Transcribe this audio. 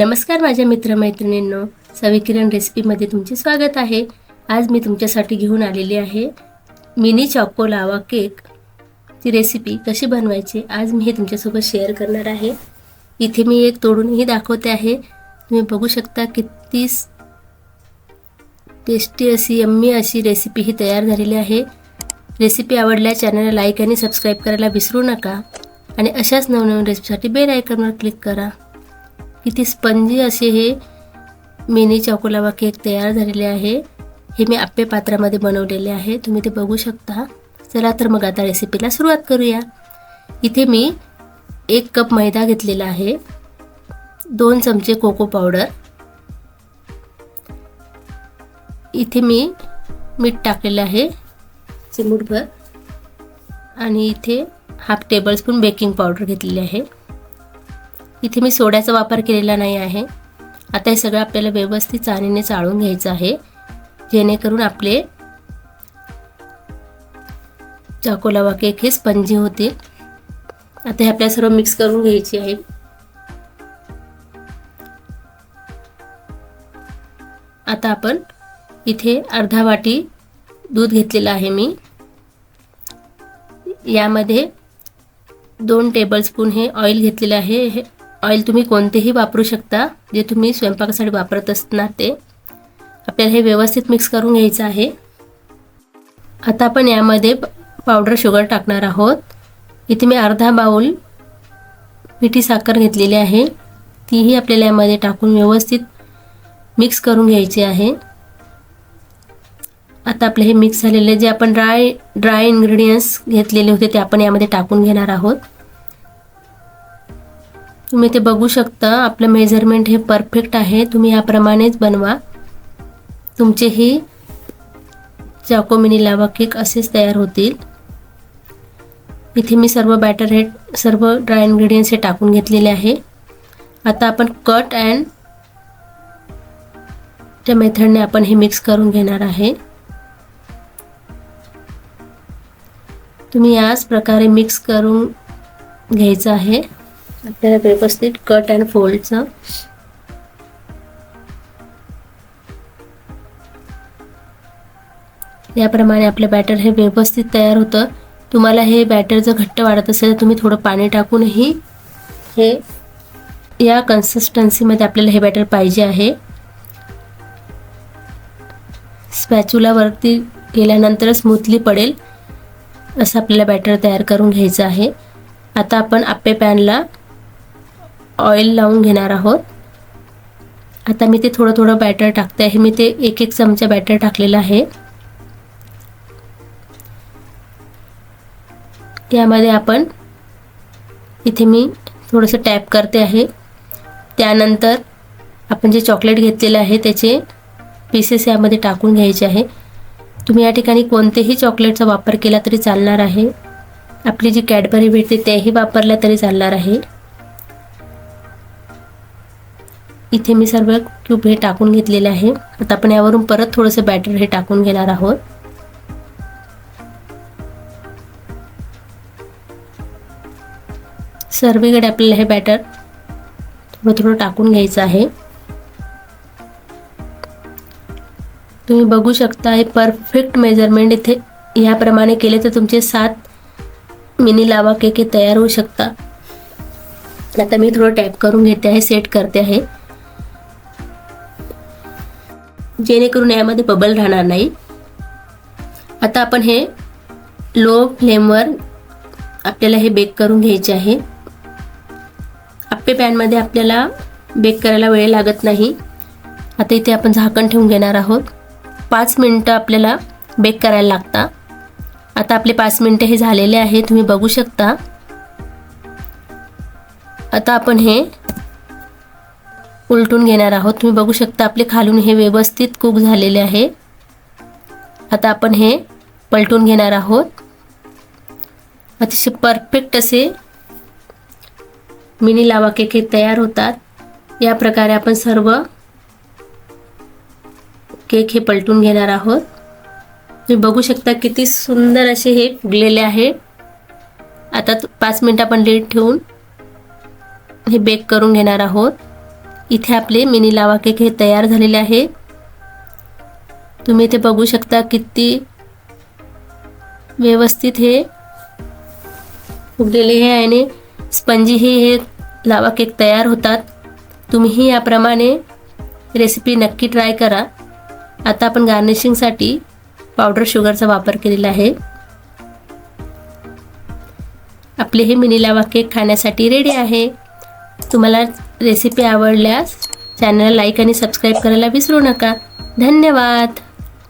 नमस्कार माझ्या मित्रमैत्रिणींनो सविकिरण रेसिपीमध्ये तुमचे स्वागत आहे. आज मी तुमच्यासाठी घेऊन आलेली आहे मिनी चॉको लावा केक. ची रेसिपी कशी बनवायची आज मी हे तुमच्यासोबत शेअर करणार आहे. इथे मी एक तोडूनही दाखवते आहे. तुम्ही बघू शकता किती टेस्टी अशी यम्मी अशी रेसिपी ही तयार झालेली आहे. रेसिपी आवडल्या चॅनलला लाईक आणि सबस्क्राईब करायला विसरू नका. आणि अशाच नवनवीन रेसिपीसाठी बेल आयकॉनवर क्लिक करा. किती स्पंजी असे हे मिनी चॉकोलावा केक तयार झालेले आहे. हे मी आप्पे पात्रामध्ये बनवलेले आहे. तुम्ही ते बघू शकता. चला तर मग आता रेसिपीला सुरुवात करूया. इथे मी एक कप मैदा घेतलेला आहे. दोन चमचे कोको पावडर इथे मी मीठ टाकलेलं आहे. चिमूटभर. आणि इथे हाफ टेबलस्पून बेकिंग पावडर घेतलेली आहे. इथे मी सोड्याचा वापर केलेला नाही आहे. आता हे सगळं आपल्याला व्यवस्थित चाळणीने चाळून घ्यायचं आहे. जेणेकरून आपले चाकोलावा केक हे स्पंजी होतील. आता हे आपल्याला सर्व मिक्स करून घ्यायची आहे. आता आपण इथे अर्धा वाटी दूध घेतलेलं आहे मी. यामध्ये दोन टेबलस्पून हे ऑइल घेतलेलं आहे. हे ऑइल तुम्ही कोणतेही वापरू शकता जे तुम्ही स्वयंपाकासाठी वापरत असणार ते. आपल्याला हे व्यवस्थित मिक्स करून घ्यायचं आहे. आता आपण यामध्ये पावडर शुगर टाकणार आहोत. इथे मी अर्धा बाऊल पिठी साखर घेतलेली आहे. तीही आपल्याला यामध्ये टाकून व्यवस्थित मिक्स करून घ्यायची आहे. आता आपले हे मिक्स झालेले जे आपण ड्राय ड्राय इन्ग्रेडियंट्स घेतलेले होते ते आपण यामध्ये टाकून घेणार आहोत. तुम्ही ते बघू शकता. आपलं मेजरमेंट हे परफेक्ट आहे. तुम्ही याप्रमाणेच बनवा. तुमचेही ही चाकोमिनी लावा केक असेच तयार होतील. इथे मी सर्व बॅटर हे सर्व ड्राय इन्ग्रेडियंट्स हे टाकून घेतलेले आहे. आता आपण कट अँड त्या मेथडने आपण हे मिक्स करून घेणार आहे. तुम्ही याच प्रकारे मिक्स करून घ्यायचं आहे. आपल्याला व्यवस्थित कट अँड फोल्डचं. याप्रमाणे आपलं बॅटर हे व्यवस्थित तयार होतं. तुम्हाला हे बॅटर जर घट्ट वाढत असेल तर तुम्ही थोडं पाणी टाकूनही हे या कन्सिस्टन्सीमध्ये आपल्याला हे बॅटर पाहिजे आहे. स्पॅच्युलावरती गेल्यानंतर स्मूथली पडेल. असं आपल्याला बॅटर तयार करून घ्यायचं आहे. आता आपण आप्पे पॅनला ऑइल लावून घेणार आहोत. आता मी ते थोडं थोडं बॅटर टाकते आहे. मी ते एक एक चमचा बॅटर टाकलेलं आहे. त्यामध्ये आपण इथे मी थोडंसं टॅप करते आहे. त्यानंतर आपण जे चॉकलेट घेतलेलं आहे त्याचे पीसेस यामध्ये टाकून घ्यायचे आहे. तुम्ही या ठिकाणी कोणतेही चॉकलेटचा वापर केला तरी चालणार आहे. आपली जी कॅडबरी भेटते तेही वापरल्या तरी चालणार आहे. इथे मी सर्व क्यूब हे टाकून घेतलेले आहे. आता आपण यावरून परत थोडंसं बॅटर हे टाकून घेणार आहोत. सर्वीकडे आपल्याला हे बॅटर थोडं थोडं टाकून घ्यायचं आहे. तुम्ही बघू शकता हे परफेक्ट मेजरमेंट इथे ह्याप्रमाणे केले तर तुमचे सात मिनी लावा केक हे तयार होऊ शकता. आता मी थोडं टॅप करून घेते आहे सेट करते आहे. जेणेकरून यामध्ये बबल राहणार नाही. आता आपण हे लो फ्लेमवर आपल्याला हे बेक करून घ्यायचे आहे. आप्पे पॅनमध्ये आपल्याला बेक करायला वेळ लागत नाही. आता इथे आपण झाकण ठेवून घेणार आहोत. पाच मिनटं आपल्याला बेक करायला लागता. आता आपले पाच मिनटं हे झालेले आहे तुम्ही बघू शकता. आता आपण हे उलटून घेणार आहोत. तुम्ही बघू शकता आपले खालून हे व्यवस्थित कुक झालेले आहे. आता आपण हे पलटून घेणार आहोत. अतिशय परफेक्ट असे मिनी लावा केक हे तयार होतात. या प्रकारे आपण सर्व केक हे पलटून घेणार आहोत. तुम्ही बघू शकता किती सुंदर असे हे फुगलेले आहे. आता पाच मिनटं आपण लेट ठेवून हे बेक करून घेणार आहोत. इथे आपले मिनी लावा केक हे तयार झालेले आहे. तुम्ही इथे बघू शकता किती व्यवस्थित हे उगलेले हे आणि स्पंजी हे हे लावा केक तयार होतात. तुम्हीही याप्रमाणे रेसिपी नक्की ट्राय करा. आता आपण गार्निशिंगसाठी पावडर शुगरचा वापर केलेला आहे. आपले हे मिनी लावा केक खाण्यासाठी रेडी आहे. तुम्हाला रेसिपी आवडल्यास चॅनल लाईक आणि सबस्क्राईब करायला विसरू नका. धन्यवाद.